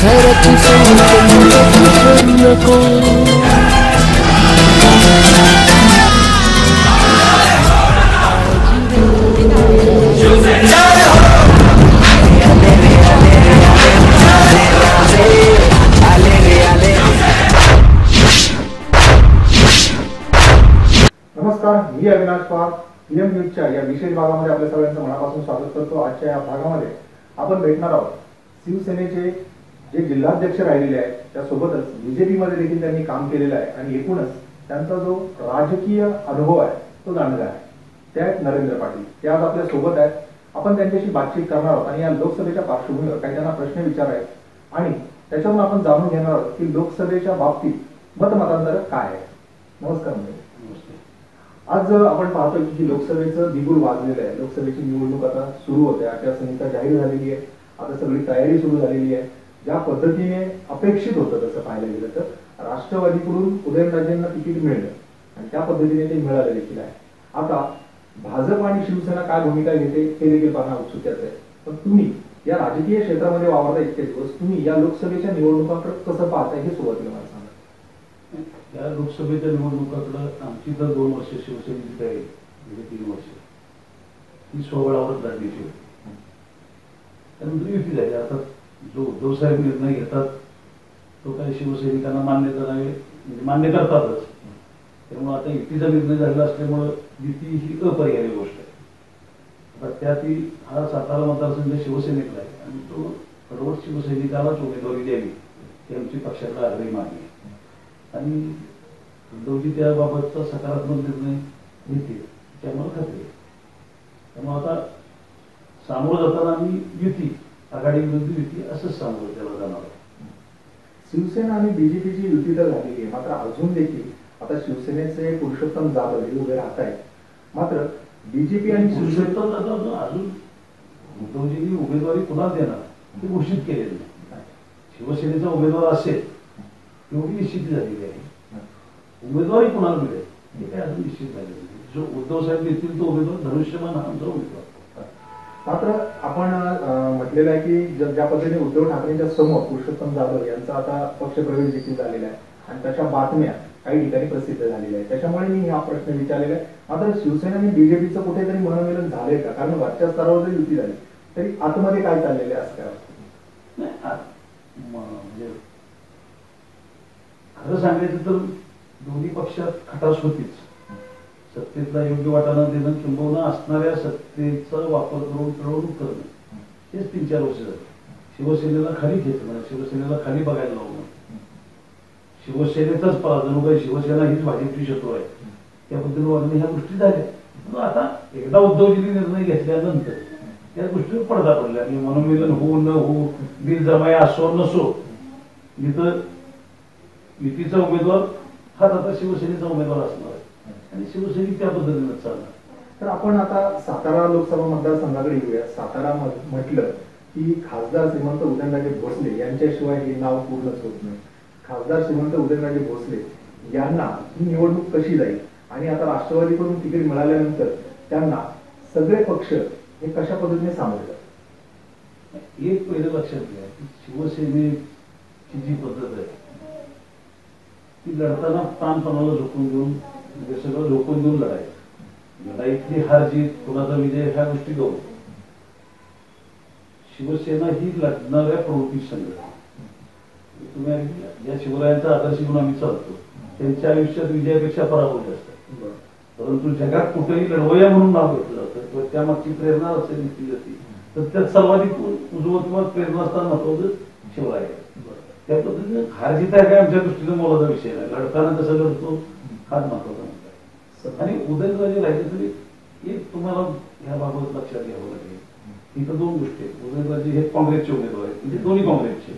धर उगाच सांडू न खराची सांगू नको नमस्कार मी अविनाश पवार पीएम न्यूजच्या या विशेष भागामध्ये आपल्या सगळ्यांचं मनापासून स्वागत करतो. आजच्या या भागामध्ये आपण भेटणार आहोत शिवसेनेचे जे जिल्हाध्यक्ष राहिलेले आहेत त्यासोबतच बीजेपी मध्ये देखील त्यांनी काम केलेलं आहे. आणि एकूणच त्यांचा जो राजकीय अनुभव आहे तो जाणला आहे. ते आहेत नरेंद्र पाटील. ते आज आपल्यासोबत आहेत. आपण त्यांच्याशी बातचीत करणार आहोत. आणि या लोकसभेच्या पार्श्वभूमीवर काही त्यांना प्रश्न विचारायचे आणि त्याच्यावरून आपण जाणून घेणार आहोत की लोकसभेच्या बाबतीत मतमतांतर काय आहे. नमस्कार म्हणजे आज आपण पाहतोय की लोकसभेचं बिगुल वाजलेलं आहे. लोकसभेची निवडणूक आता सुरू होते. आचारसंहिता जाहीर झालेली आहे. आता सगळी तयारी सुरू झालेली आहे. ज्या पद्धतीने अपेक्षित होतं तसं पाहायला गेलं तर राष्ट्रवादीकडून उदयनराजेंना तिकीट मिळलं आणि त्या पद्धतीने ते मिळालं देखील आहे. आता भाजप आणि शिवसेना काय भूमिका घेते हे देखील पाहणं उत्सुक्याचं आहे. पण तुम्ही या राजकीय क्षेत्रामध्ये वावरता इतके दिवस तुम्ही या लोकसभेच्या निवडणुकाकडे कसं पाहताय हे सुरुवातीला मला सांगा. या लोकसभेच्या निवडणुकाकडं आमची तर दोन वर्ष शिवसेनेची तयारी म्हणजे तीन वर्ष. ती स्वबळावरच लढण्याची होती. त्यानंतर युती झाली आता जो उद्धवसाहेब निर्णय घेतात तो काही शिवसैनिकांना मान्यता नाही म्हणजे मान्य करतातच. त्यामुळे आता युतीचा निर्णय झालेला असल्यामुळं युती ही अपरिहार्य गोष्ट आहे. आता त्यात हा सातारा मतदारसंघ शिवसेनेतला आहे आणि तो कडवट शिवसैनिकालाच उमेदवारी द्यावी ही आमची पक्षाकडे आग्रही मागणी आहे. आणि उद्धवजी त्याबाबतचा सकारात्मक निर्णय घेतील त्यामुळे खात्री आहे. त्यामुळे आता सामोरं जाताना आम्ही युती आघाडी विरोधी युती असंच सामोरं त्याला जाणार आहे शिवसेना आणि बीजेपीची युती तर झालेली आहे. मात्र अजून देखील आता शिवसेनेचे पुरुषोत्तम जाधव हे उभे राहत आहेत मात्र बीजेपी आणि पुरुषोत्तम जाधव अजून उद्धवजींनी उमेदवारी कुणाला देणार ते घोषित केलेलं नाही. शिवसेनेचा उमेदवार असेल एवढी निश्चिती झालेली आहे. उमेदवारी कुणाला मिळेल हे काय अजून निश्चित झालेलं नाही. जो उद्धव साहेब देतील तो उमेदवार धनुष्यमान हा आमचा उमेदवार. मात्र आपण म्हटलेलं आहे की ज्या पद्धतीने उद्धव ठाकरेंच्या समोर पुरुषोत्तम जाधव यांचा आता पक्षप्रवेश देखील झालेला आहे आणि त्याच्या बातम्या काही ठिकाणी प्रसिद्ध झालेल्या आहेत. त्याच्यामुळे मी हा प्रश्न विचारलेला आहे. मात्र शिवसेना आणि बीजेपीचं कुठेतरी मनोमिलन झालंय का? कारण वरच्या स्तरावर जरी युती झाली तरी आतमध्ये काय चाललेले आहे असं काय वाटतं? नाही म्हणजे खरं सांगायचं तर दोन्ही पक्षात खटास होतीच. सत्तेतला योग्य वाटाणा देणं किंबहुना असणाऱ्या सत्तेचा वापर करून पिळवणूक करणं. हेच तीन चार वर्ष झालं. शिवसेनेला खाली घेतलं शिवसेनेला खाली बघायला लावणं शिवसेनेचाच जणू काही शिवसेना हीच भाजपची शत्रू आहे. त्या पद्धतीने वागणं ह्या गोष्टी झाल्या. आता एकदा उद्धवजींनी निर्णय घेतल्यानंतर त्या गोष्टीवर पडदा पडल्या. आणि मनोमिलन हो न हो बिल जमाय असो नसो मी तर युतीचा उमेदवार हाच आता शिवसेनेचा उमेदवार असणार आणि शिवसैनिक त्या पद्धतीनं चालणार तर आपण आता सातारा लोकसभा मतदारसंघाकडे येऊया. सातारा म्हटलं की खासदार श्रीमंत उदयनराजे भोसले यांच्याशिवाय हे नाव पूर्णच होत नाही. खासदार श्रीमंत उदयनराजे भोसले यांना ही निवडणूक कशी जाईल? आणि आता राष्ट्रवादीकडून तिकीट मिळाल्यानंतर त्यांना सगळे पक्ष हे कशा पद्धतीने सामोरे जातात एक पहिलं लक्षात घ्या की शिवसेनेची जी पद्धत आहे ती लढताना प्राणपणाला झोकून देऊन म्हणजे सगळं झोकून देऊन लढायचं इथली हार जीत कुणाचा विजय ह्या गोष्टी गौर शिवसेना ही लढणाऱ्या प्रवृत्ती संघटना तुम्ही ऐकलं? ज्या शिवरायांचा आदर्श घेऊन आम्ही चालतो. त्यांच्या आयुष्यात विजयापेक्षा पराभव जास्त. परंतु जगात कुठेही लढवया म्हणून नाव घेतलं जातं किंवा त्यामागची प्रेरणा असेल घेतली जाती तर त्यात सर्वाधिक उजवं प्रेरणा असताना महत्वाचं शिवराय. त्या पद्धतीने हार जीत आहे काय आमच्या दृष्टीने मोलाचा विषय नाही. लढताना कसं लढतो हाच महत्त्वाचा आणि उदयनराजे राहिले तरी एक तुम्हाला ह्या बाबत लक्षात घ्यावं लागेल. इथं दोन गोष्टी आहेत. उदयनराजे हे काँग्रेसचे उमेदवार आहेत. म्हणजे दोन्ही काँग्रेसचे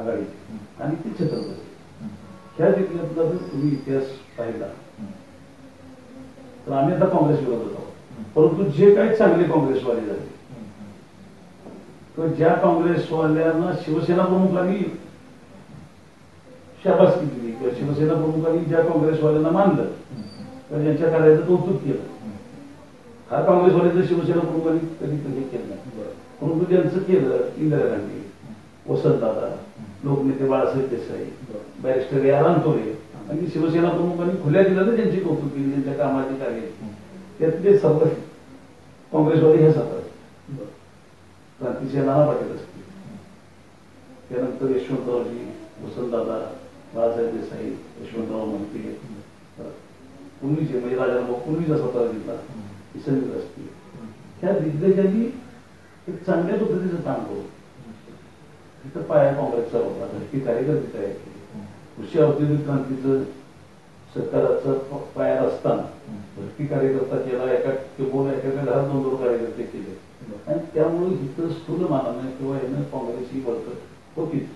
आघाडीचे आणि ते छत्रपती ह्या जिल्ह्यातला जर तुम्ही इतिहास पाहिला तर आम्ही आता काँग्रेस विरोधात आहोत. परंतु जे काही चांगले काँग्रेसवाले झाले किंवा ज्या काँग्रेसवाल्यांना शिवसेना प्रमुखांनी शाबासकी दिली किंवा शिवसेना प्रमुखांनी ज्या काँग्रेसवाल्यांना मानलं किंवा ज्यांच्या कार्याचं कौतुक केलं. हा काँग्रेसवाल्याचं शिवसेना प्रमुखांनी कधी कधी केलं नाही. परंतु ज्यांचं केलं इंदिरा गांधी वसंतदादा लोकनेते बाळासाहेब देसाई बॅरिस्टर या रानतोरे आणि शिवसेना प्रमुखांनी खुल्या दिल्या ना त्यांची कौतुक केली त्यांच्या कामाची कार्य त्यातले सर्व काँग्रेसवादी हे सातारा क्रांतीचे नाना पाटील असतील. त्यानंतर यशवंतरावजी वसंतदादा बाळासाहेब देसाई यशवंतराव मोहिते पूर्वीचे म्हणजे राजाराम पूर्वीचा सातारा जिल्हा इसंगीत असतील त्या दिग्गजांनी एक चांगल्या पद्धतीचं काम करू तिथं पाया काँग्रेसचा होता धरती कार्यकर्ते तयार केली कृषी औद्योगिक क्रांतीचं सरकाराचा पाया असताना भरती कार्यकर्ता केला एका किंवा एका घरात दोन दोन कार्यकर्ते केले. आणि त्यामुळे इथं स्थूल मानानं किंवा यानं काँग्रेस ही बळकट होतीच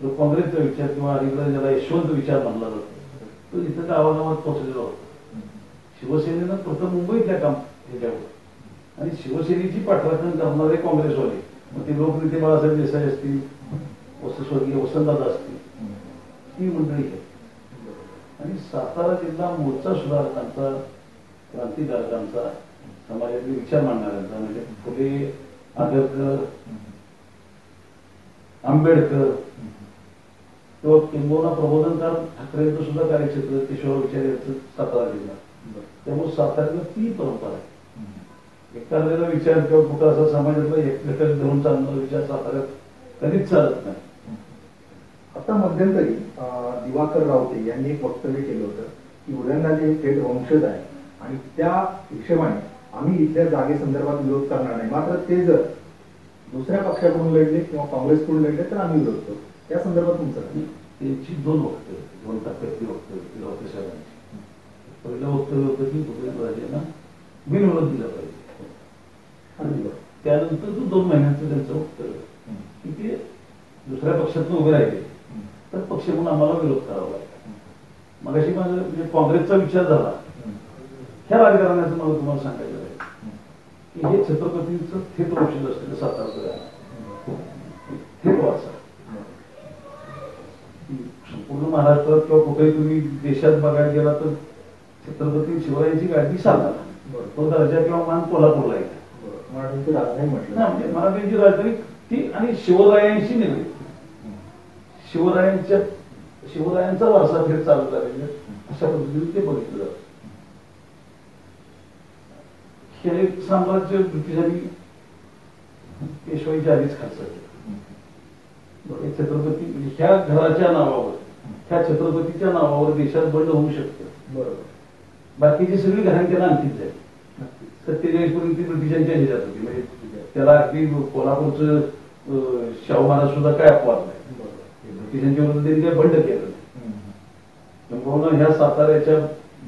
तो काँग्रेसचा विचार किंवा अलीकडे ज्याला यशवंत विचार मानला जातो तो इथं गावागावात पोहोचलेला होता. शिवसेनेनं प्रथम मुंबईतल्या काम ह्याच्यावर आणि शिवसेनेची पाठराखण करणारे काँग्रेसवाले. मग ते लोकनेते बाळासाहेब देसाई असतील वस- स्वर्गीय वसंतदादा असतील ती मंडळी आहे आणि सातारा जिल्हा मोर्चा सुधारकांचा क्रांतिकारकांचा समाजातले विचार मांडणाऱ्यांचा म्हणजे फुले आगरकर आंबेडकर किंवा किंबोना प्रबोधनकार ठाकरेंचं सुद्धा कार्यक्षेत्र किशोर विचार यांचं सातारा जिल्हा. त्यामुळे साताऱ्याला ती परंपरा आहे. एखाद्याला विचार किंवा कुठं असा समाजातला एकमेकाला धरून चालणारा विचार साताऱ्यात कधीच चालत नाही. आता मध्यंतरी दिवाकर रावते यांनी एक वक्तव्य केलं होतं की उदयनराजे थेट वंशज आहे आणि त्या हिशोबाने आम्ही इथल्या जागेसंदर्भात विरोध करणार नाही. मात्र ते जर दुसऱ्या पक्षाकडून लढले किंवा काँग्रेसकडून लढले तर आम्ही विरोध करू. त्या संदर्भात तुमचं काय? त्यांची दोन वक्तव्य दोन टप्प्यातली वक्तव्य रावते साहेबांची पहिलं वक्तव्य होतं की उदयनराजेंना बिनविरोध दिला पाहिजे. आणि त्यानंतर तो दोन महिन्यांचं त्यांचं वक्तव्य की ते दुसऱ्या पक्षातून उभे राहिले. तर पक्ष म्हणून आम्हाला विरोध करावा लागला. मग अशी माझं म्हणजे काँग्रेसचा विचार झाला. ह्या राजकारणाचं मला तुम्हाला सांगायचं आहे की हे छत्रपतींचं थेट औषध असलेलं सातारचं थेट वाचा संपूर्ण महाराष्ट्रात किंवा कुठेही तुम्ही देशात बघायला गेला तर छत्रपती शिवरायांची गाडी सातारा. तो दर्जा किंवा मान कोल्हापूरला येते मराठीची राजधानी म्हटलं. म्हणजे मराठ्यांची राजधानी ती आणि शिवरायांशी निगडीत. शिवरायांच्या शिवरायांचा वारसा थेट चालू झालेला अशा पद्धतीने ते बघितलं जातं. हे साम्राज्य ब्रिटिशांनी पेशवाईच्या आधीच खालचं केलं. हे छत्रपती म्हणजे ह्या घराच्या नावावर. ह्या छत्रपतीच्या नावावर देशात बंड होऊ शकतं. बरोबर. बाकीची सगळी घरांच्या आणखीच आहे सत्तेचाळीस पर्यंत ती ब्रिटिशांच्या ह्याच्यात होती म्हणजे त्याला अगदी कोल्हापूरचं शाहू महाराज सुद्धा काय अपवाद नाही. ब्रिटिशांच्या विरुद्ध त्यांनी काही बंड केलं नाही. ह्या साताऱ्याच्या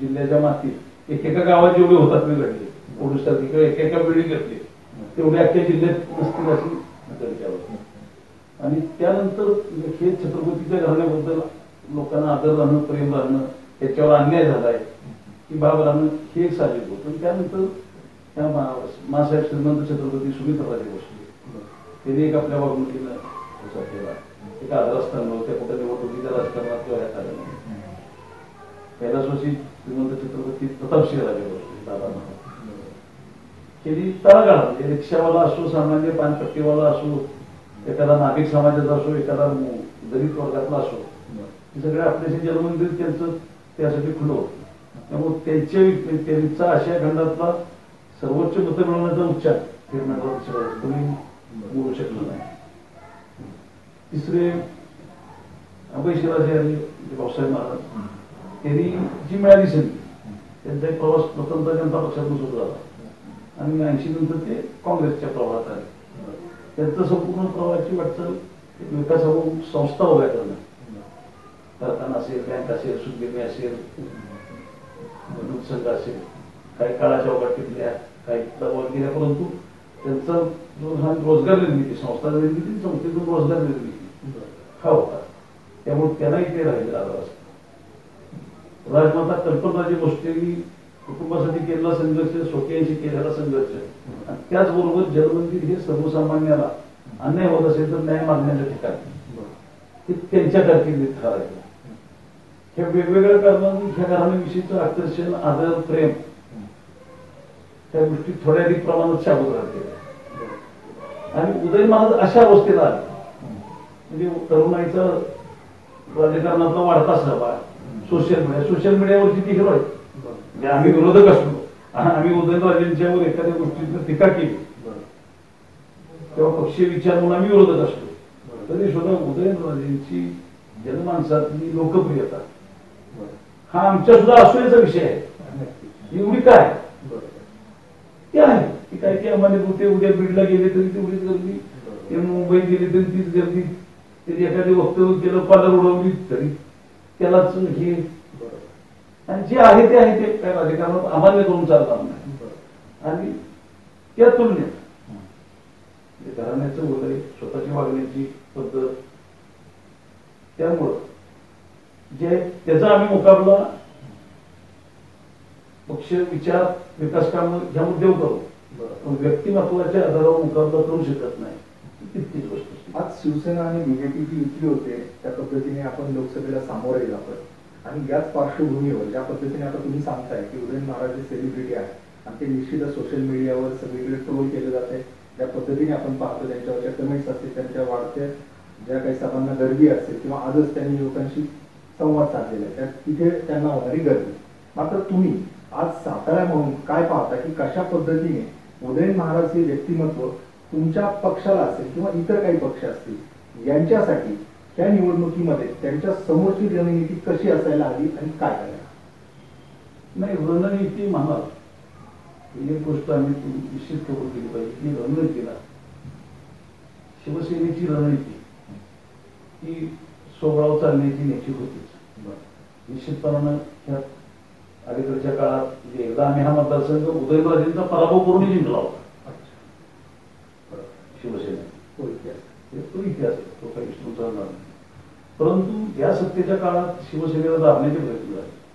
जिल्ह्याच्या मातीत एकेका गावात जेवढे होतात मी घडले. ओडिशात किंवा एकेका बिल्डिंग घेतली तेवढे अख्ख्या जिल्ह्यात नसतील अशी आणि त्यानंतर हे छत्रपतीच्या घराण्याबद्दल लोकांना आदर राहणं प्रेम राहणं याच्यावर अन्याय झालाय की बाब राहणं हे एक साहजिक होतं. आणि त्यानंतर त्या मा- मासाहेब श्रीमंत छत्रपती सुमित्राराजे बसले त्यांनी एक आपल्या वागणुकीनं ठसा केला. एक आदर असताना त्या कुठं निवडणुकीच्या राजकारणात किंवा ह्या कारणाने कैलासवासी श्रीमंत छत्रपती प्रतापसिंहराजे बसले दादा त्यांनी केली तळागाळ म्हणजे रिक्षावाला असो सामान्य पानपट्टीवाला असो एखादा नाभिक समाजाचा असो एखादा दलित वर्गातला असो सगळे आपल्याशी जन्मदिन त्यांचं त्यासाठी खुलं होतं. त्यामुळे त्यांच्या त्यांचा आशिया खंडातला सर्वोच्च मत मिळवण्याचा उच्चार फिरण्याचा तुम्ही बोलू शकलो नाही. तिसरे अभय शिराजे आणि भाऊसाहेब महाराज त्यांनी जी मिळाली संधी त्यांचा एक प्रवास स्वतंत्र जनता पक्षातून सुरू झाला. आणि ऐंशी नंतर ते काँग्रेसच्या प्रवाहात आले. त्यांचं संपूर्ण प्रवाहाची वाटचाल एक विकासावर संस्था उभ्या करणं कारखाना असेल बँक असेल सुदगिरणी असेल दूध असेल काही काळाच्या अवघातीतल्या काही दबाव गेल्या परंतु त्यांचा जो रोजगार निर्मिती संस्था निर्मिती संस्थेतून रोजगार निर्मिती हा होता. त्यामुळे त्यांनाही ते राहिलेला आधार असतो. राजमाता कल्पनाजी गोष्टी कुटुंबासाठी केलेला संघर्ष स्वकीयांशी केलेला संघर्ष. आणि त्याचबरोबर जलमंदिर हे सर्वसामान्याला अन्याय होत असेल तर न्याय मागण्याचं ठिकाण. ते त्यांच्या कारकिर्दीत ठरायचं हे वेगवेगळ्या कारणांनी ह्या आकर्षण आदर प्रेम त्या गोष्टी थोड्या अधिक प्रमाणात शाबूत राहते आणि उदय महाराज अशा अवस्थेला आले. म्हणजे तरुणाईचा राजकारणातला वाढता सहभाग सोशल मीडिया सोशल मीडियावरची ती हिरो आहे. म्हणजे आम्ही विरोधक असलो. आणि आम्ही उदयनराजेंच्यावर एखाद्या गोष्टीची टीका केली. तेव्हा पक्षीय विचार म्हणून आम्ही विरोधक असतो तरी सुद्धा उदयनराजेंची जनमानसातली लोकप्रियता हा आमच्या सुद्धा असण्याचा विषय आहे. एवढी काय? ते आहे. ती काय की आम्हाला ते उद्या बीडला गेले तरी तेवढीच गर्दी. ते मुंबईत गेले तरी तीच गर्दी. ते एखादी वक्तव्य केलं पालर उडवली तरी त्यालाच हे. आणि जे आहे ते आहे ते काय राजकारणात आम्हाला करून चालणार नाही. आणि त्या तुलनेत घराण्याचं वगैरे स्वतःची वागण्याची पद्धत त्यामुळं जे त्याचा आम्ही मुकाबला पक्ष विचार विकास काम ह्या मुद्द्यावर करू. पण व्यक्तिमत्वाच्या आधारावर मुकाबला करू शकत नाही. तितकीच गोष्ट. आज शिवसेना आणि बीजेपीची युती होते त्या पद्धतीने आपण लोकसभेला सामोरे जातोय. आणि याच पार्श्वभूमीवर ज्या पद्धतीने आता तुम्ही सांगताय की उदयन महाराज सेलिब्रिटी आहे आणि ते निश्चितच सोशल मीडियावर सगळीकडे ट्रोल केले जाते. ज्या पद्धतीने आपण पाहतो त्यांच्यावरच्या कमेंट्स असतील त्यांच्या वाढत्या ज्या काही सभांना गर्दी असेल किंवा आजच त्यांनी लोकांशी संवाद साधलेला आहे. तिथे त्यांना होणारी गर्दी. मात्र तुम्ही आज सातारा म्हणून काय पाहता की कशा पद्धतीने उदयन महाराज हे व्यक्तिमत्व तुमच्या पक्षाला असेल किंवा इतर काही पक्ष असतील यांच्यासाठी त्या निवडणुकीमध्ये त्यांच्या समोरची रणनीती कशी असायला हवी आणि काय करायला नाही रणनीती म्हणाल. ही एक गोष्ट आम्ही निश्चित करून केली पाहिजे. की रणनीतीला शिवसेनेची रणनीती ही सोहळाव चालण्याची निश्चित होतीच. निश्चितपणानं ह्या अलीकडच्या काळात म्हणजे एकदा आम्ही हा मतदारसंघ उदयनराजेंचा पराभव करून जिंकला होता. शिवसेने. तो इतिहास. हे तो इतिहास. तो काही विष्णूचा परंतु या सत्तेच्या काळात शिवसेनेला दाबण्याचे प्रयत्न झाले.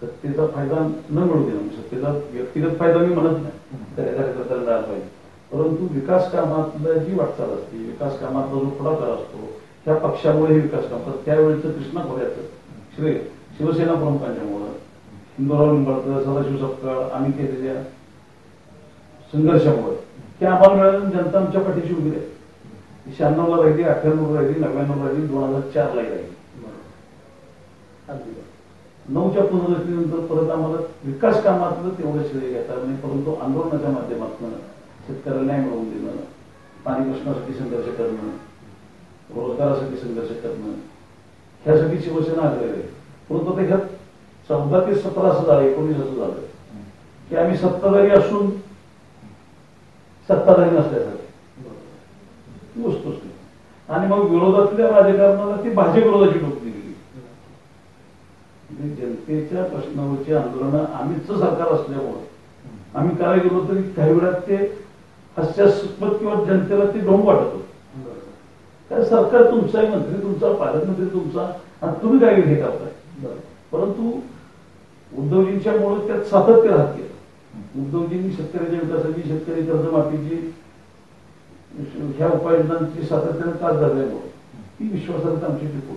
सत्तेचा फायदा न मिळू देणं म्हणजे सत्तेचा व्यक्तिगत फायदा मी म्हणत नाही. त्या कार्यकर्त्याला पाहिजे. परंतु विकास कामातलं जी वाटचाल असते विकास कामातला जो पुढाकार असतो त्या पक्षामुळे विकास काम करतात त्यावेळेचं कृष्णा खोऱ्याचं श्रेय शिवसेना प्रमुखांच्यामुळं हिंदूराव निंबाळकर सदाशिव सपकाळ आम्ही केलेल्या संघर्षामुळे. ते आम्हाला मिळालं जनता आमच्या पाठीशी उभी राहिली. शहाण्णवला राहिली अठ्ठ्याण्णवला राहिली नव्याण्णवला राहिली दोन हजार चारलाही राहिली. नऊच्या पुनर्रचनेनंतर परत आम्हाला विकास कामातलं तेवढं श्रेय घेता नाही परंतु आंदोलनाच्या माध्यमातून शेतकऱ्याला न्याय मिळवून देणं पाणी प्रश्नासाठी संघर्ष करणं रोजगारासाठी संघर्ष करणं ह्यासाठी शिवसेना आग्रह आहे परंतु त्याच्यात ह्यात चौदा ते सतरा असं झालं एकोणीस असं झालं. की आम्ही सत्ताधारी असून सत्ताधारी नसल्यासारखी. वस्तूच नाही. आणि मग विरोधातल्या राजकारणाला ती भाजप विरोधाची टोपली गेली. म्हणजे जनतेच्या प्रश्नावरची आंदोलनं आम्हीच सरकार असल्यामुळे आम्ही काय गेलो तरी काही वेळात ते हास्यास्पद किंवा जनतेला ते ढोंग वाटत होतं. कारण सरकार तुमचा आहे मंत्री तुमचा पालकमंत्री तुमचा आणि तुम्ही काय हे करताय परंतु उद्धवजींच्या मुळे त्यात सातत्य राहते. उद्धवजींनी शेतकऱ्याच्या विकासाची शेतकरी कर्जमाफीची ह्या उपाययोजनांची सातत्याने कास झाल्यामुळे ती विश्वासार्हता आमची टिकून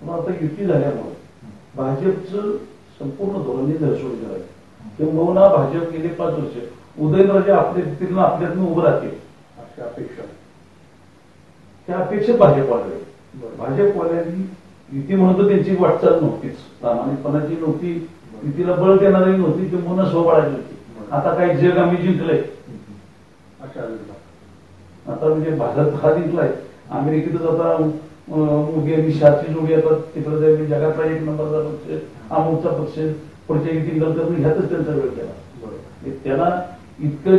पण आता युती झाल्यामुळे भाजपचं संपूर्ण धोरण दर्शवून करायचं आहे. किंबहुना भाजप गेले पाच वर्ष. उदयनराजे आपल्या तिथून आपल्यातून उभं राहते अशी अपेक्षा त्या अपेक्षित भाजप वाढले बरं. भाजपवाल्यांनी युती म्हणून तर त्यांची वाटचाल नव्हतीच. प्रामाणिकपणाची नव्हती. युतीला बळ देणारी नव्हती. किंवा स्वबळाची होती. आता काही जग आम्ही जिंकलंय. आता म्हणजे भारत हा जिंकलाय. अमेरिकेतच आता मोदी आणि शहाची जोडी आता तिकडे जाईल जगातला एक नंबरचा पक्ष अमुकचा पक्ष पुढच्या युती करणं ह्यातच त्यांचा वेळ केला. म्हणजे त्याला इतकं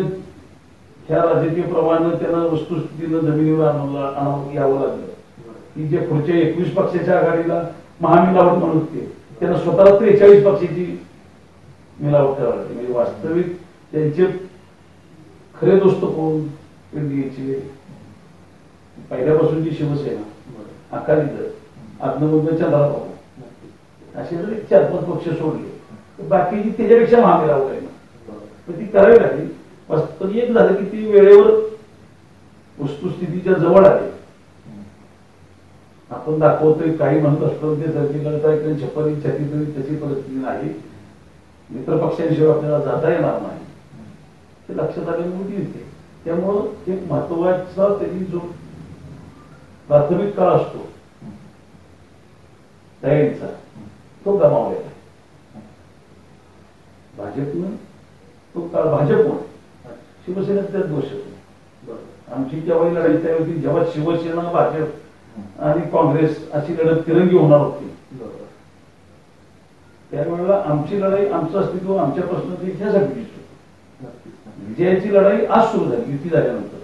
ह्या राजकीय प्रमाणानं त्यांना वस्तुस्थितीनं जमिनीवर आणून आणावं यावं लागलं. की जे पुढच्या एकवीस पक्षाच्या आघाडीला महामिलावट म्हणत होते त्यांना स्वतःला त्रेचाळीस पक्षाची मिलावट करावी लागते म्हणजे वास्तविक त्यांचे खरे दोस्त कोण? एनडीएचे. पहिल्यापासूनची शिवसेना अकाली दल आत्मबुद्ध चंद्राबाबू असे जर चार पाच पक्ष सोडले तर बाकीची त्याच्यापेक्षा महामिलावट आहे ना तर ती करावी लागली. पण एक झालं की ती वेळेवर वस्तुस्थितीच्या जवळ आहे. आपण दाखवतोय काही म्हणत असतो ते सरकी करता एक छप्परी छती तरी तशी परिस्थिती नाही. मित्र पक्षांशिवाय आपल्याला जाता येणार नाही. ते लक्षात आले मोठी येते. त्यामुळं एक महत्त्वाचा त्यांनी जो प्राथमिक काळ असतो तयारीचा तो गमावलेला आहे. भाजपनं तो काळ भाजपमुळे शिवसेनेत त्यात दोष. येतो आमची जेव्हा लढाई त्यावेळी जेव्हा शिवसेना भाजप आणि काँग्रेस अशी लढत तिरंगी होणार होती. त्यावेळेला आमची लढाई आमचं अस्तित्व आमच्या प्रश्नाची ह्यासाठी दिसतो विजयाची लढाई आज सुरू झाली युती झाल्यानंतर.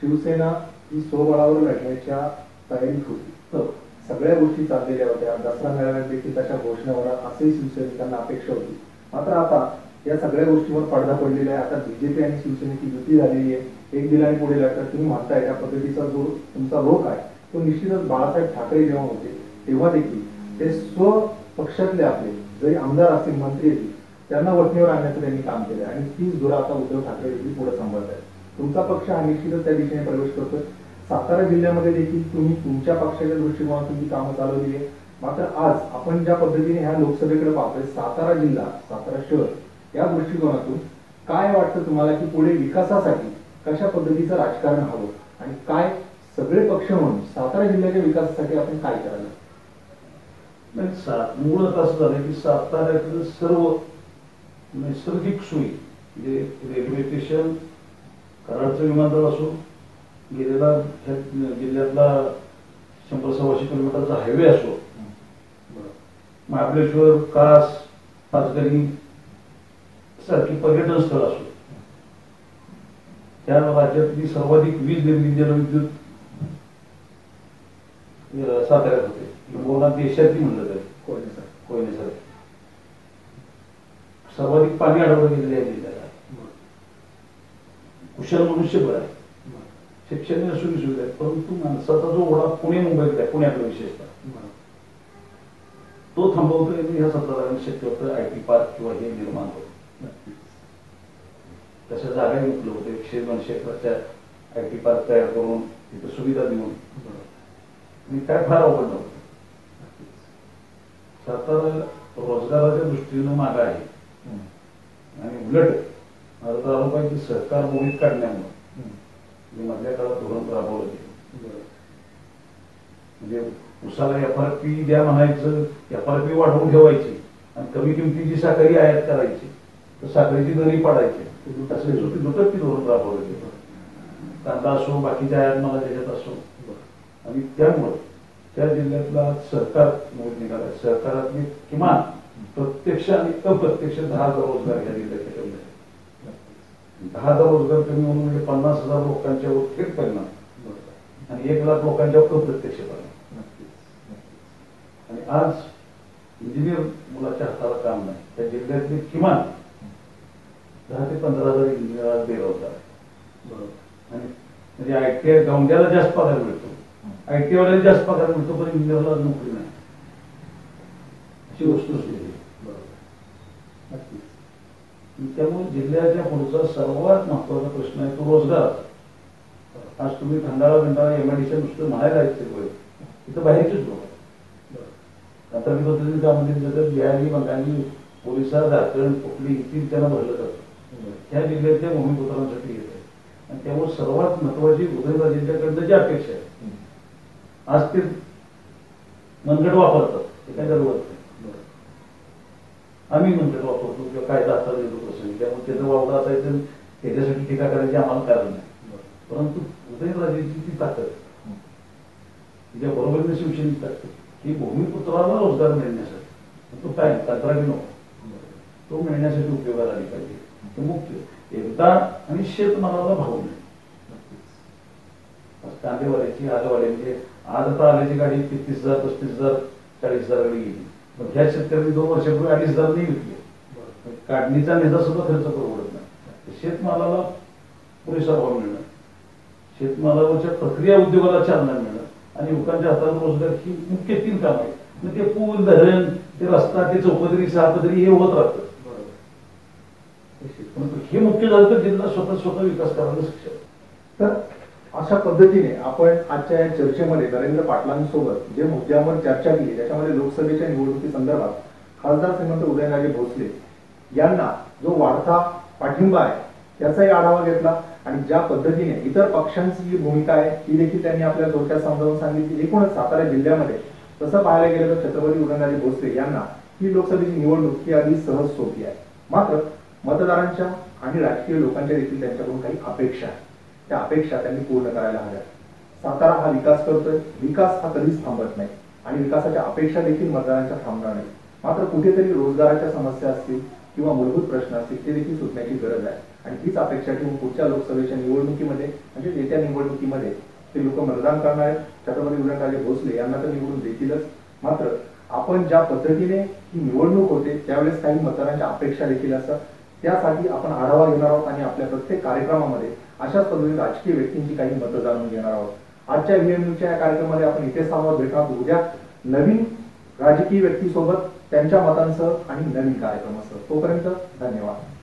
शिवसेना ही स्वबळावर लढण्याच्या तयारीत होती. सगळ्या गोष्टी चाललेल्या होत्या. दसरा मेळाव्यात देखील तशा घोषणा होणार असंही शिवसैनिकांना अपेक्षा होती. मात्र आता या सगळ्या गोष्टीवर पडदा पडलेला आहे. आता बीजेपी आणि शिवसेनेची युती झालेली आहे. एक दिलाने पुढे लागतात. तुम्ही म्हणताय त्या पद्धतीचा जो तुमचा रोख आहे तो निश्चितच बाळासाहेब ठाकरे जेव्हा होते तेव्हा देखील ते स्व पक्षातले आपले जरी आमदार असतील मंत्री असतील त्यांना वठणीवर आणण्याचं त्यांनी काम केलं आणि तीच धुरा आता उद्धव ठाकरे देखील पुढे सांभाळत आहेत. तुमचा पक्ष हा निश्चितच त्या दिशेने प्रवेश करतोय. सातारा जिल्ह्यामध्ये देखील तुम्ही तुमच्या पक्षाच्या दृष्टिकोनातून ही कामं चालवली आहे मात्र आज आपण ज्या पद्धतीने ह्या लोकसभेकडे पाहतोय सातारा जिल्हा सातारा शहर या दृष्टिकोनातून काय वाटतं तुम्हाला की पुढे विकासासाठी कशा पद्धतीचं राजकारण हवं? आणि काय सगळे पक्ष म्हणून सातारा जिल्ह्याच्या विकासासाठी आपण काय करायला? मुळात असं झालं की साताऱ्यातलं सर्व नैसर्गिक सोयी म्हणजे रेल्वे स्टेशन कराडचं विमानतळ असो गेलेला ह्या जिल्ह्यातला शंभर सव्वाशे किलोमीटरचा हायवे असो महाबळेश्वर कास पाचगणी सारखी पर्यटन स्थळ असो त्या राज्यातली सर्वाधिक वीज निर्मिती जलविद्युत साताऱ्यात होते. किंबहुना देशातली म्हणलं तरी कोणी सर कोयने सर सर्वाधिक पाणी अडवलं गेलेलं आहे जिल्ह्याला. कुशल मनुष्यबळ आहे. शिक्षण सुविधा सुविधा आहेत. परंतु माणसाचा जो ओढा पुणे मुंबईत आहे पुण्यातला विशेषतः. तो थांबवतो ह्या सत्राला शक्य होतं आय टी पार्क किंवा हे निर्माण होतं. तशा जागा विकलो होतं. एकशे दोनशे एकरच्या आय टी पार्क तयार करून तिथं सुविधा देऊन. आणि काय फार अवघड नव्हतं. सरकार रोजगाराच्या दृष्टीनं मागा आहे. आणि उलट माझं तर आलं पाहिजे सहकार मोहित काढण्यामुळे मी मधल्या काळात धोरण राबवलं ते. म्हणजे उसाला एफ आर पी द्या म्हणायचं एफ आर पी वाढवून ठेवायची. आणि कमी किमतीची साखरी आयात करायची. तर साखरेची दरी पाडायची. असं सुटी दुटप्पी धोरण राबवायचे कांदा असो बाकीच्या आयात मला त्याच्यात असो. आणि त्यामुळं त्या जिल्ह्यातला सहकार निघाला. सहकारातली किमान प्रत्यक्ष आणि अप्रत्यक्ष दहा हजार रोजगार या जिल्ह्यात दहा हजार रोजगार कमी होऊन म्हणजे पन्नास हजार लोकांच्यावर थेट परिणाम. आणि एक लाख लोकांच्या अप्रत्यक्ष परिणाम. आणि आज इंजिनियर मुलाच्या हाताला काम नाही. त्या जिल्ह्यातले किमान दहा ते पंधरा हजार इंजिनियर बेरोजगार आणि म्हणजे आय टी आय गावंड्याला जास्त पगार मिळतो. आय टी वाल्याला जास्त पगार मिळतो पण इंजिनियरला नोकरी नाही. अशी वस्तुस्थिती आहे. त्यामुळे जिल्ह्याच्या पुढचा सर्वात महत्त्वाचा प्रश्न आहे तो रोजगार. आज तुम्ही खंडाळा खंडाळा एमआयडीच्या नुसतं म्हणायला ऐकते होय तिथं बाहेरचेच लोक आता मी पद्धतीने त्यामध्ये बिहारी बंगाली ओरिसा राजकारण पोकली इथे त्यांना भरलं जातं. ह्या जिल्ह्यातल्या भूमिपुत्रांसाठी येत आहे. आणि त्यामुळे सर्वात महत्वाची उदयनराजेंच्याकडनं जी अपेक्षा आहे आज ते मनगट वापरतात ते काय जरूरत नाही आम्ही मनगट वापरतो किंवा कायदा हातात येतो प्रसंगी. त्यामुळे त्याचं वावडं असायचं त्याच्यासाठी टीका करायची आम्हाला कारण नाही. परंतु उदयनराजेंची ती ताकद तिच्या बरोबरीने शिवसेनेची ताकद ही भूमिपुत्राला रोजगार मिळण्यासाठी. तो काय कंत्राटी नको. तो मिळण्यासाठी उपयोगाला आली पाहिजे. तो एकदा आणि शेतमालाला भाव मिळेल आज कांदेवाल्याची आजवाल्यांची आज आता आल्याची गाडी तीस हजार पस्तीस हजार चाळीस हजार गाडी गेली पण ह्या शेतकऱ्यांनी दोन वर्षापूर्वी अडीच हजार नाही विकले काढणीचा नेता सुद्धा खर्च परवडत नाही शेतमालाला पुरेसा भाव मिळणं शेतमालावरच्या प्रक्रिया उद्योगाला चालना मिळणं आणि युवकांच्या हातात रोजगार ही मुख्य तीन काम आहेत मग ते पूल धरण ते रस्ता ते चौपदरी सहापदरी हे होत राहतं हे मुख्य झालं तर जिल्हा स्वतः स्वतः विकास करायला सक्षम तर अशा पद्धतीने आपण आजच्या या चर्चेमध्ये नरेंद्र पाटलांसोबत जे मुद्द्यावर चर्चा केली त्याच्यामध्ये लोकसभेच्या निवडणुकी संदर्भात खासदार श्रीमंत उदयनराजे भोसले यांना जो वाढता पाठिंबा आहे त्याचाही आढावा घेतला आणि ज्या पद्धतीने इतर पक्षांची जी भूमिका आहे ती देखील त्यांनी आपल्या थोडक्यात समजावून सांगितली. एकूणच सातारा जिल्ह्यामध्ये तसं पाहायला गेलं तर छत्रपती उदयनराजे भोसले यांना ही लोकसभेची निवडणूक ही अगदी सहज सोपी आहे. मात्र मतदारांच्या आणि राजकीय लोकांच्या देखील त्यांच्याकडून काही अपेक्षा आहेत. त्या अपेक्षा त्यांनी पूर्ण करायला हव्यात. सातारा हा विकास करतोय. विकास हा कधीच थांबत नाही. आणि विकासाच्या अपेक्षा देखील मतदारांच्या थांबणार नाही मात्र कुठेतरी रोजगाराच्या समस्या असतील किंवा मूलभूत प्रश्न असतील ते देखील सुटण्याची गरज आहे. आणि हीच अपेक्षा ठेवून पुढच्या लोकसभेच्या निवडणुकीमध्ये म्हणजे येत्या निवडणुकीमध्ये ते लोक मतदान करणार आहेत. छत्रपती उदयनराजे भोसले यांना तर निवडून देतीलच. मात्र आपण ज्या पद्धतीने ही निवडणूक होते त्यावेळेस काही मतदारांच्या अपेक्षा देखील असतात. त्यासाठी आपण आढावा घेणार आहोत आणि आपल्या प्रत्येक कार्यक्रमामध्ये अशाच पद्धतीने राजकीय व्यक्तींची काही मतं जाणून घेणार आहोत. आजच्या व्हीएमयूच्या या कार्यक्रमामध्ये आपण इथेच थांबवत भेटणार उद्या नवीन राजकीय व्यक्तीसोबत त्यांच्या मतांसह आणि नवीन कार्यक्रमासह. तोपर्यंत धन्यवाद.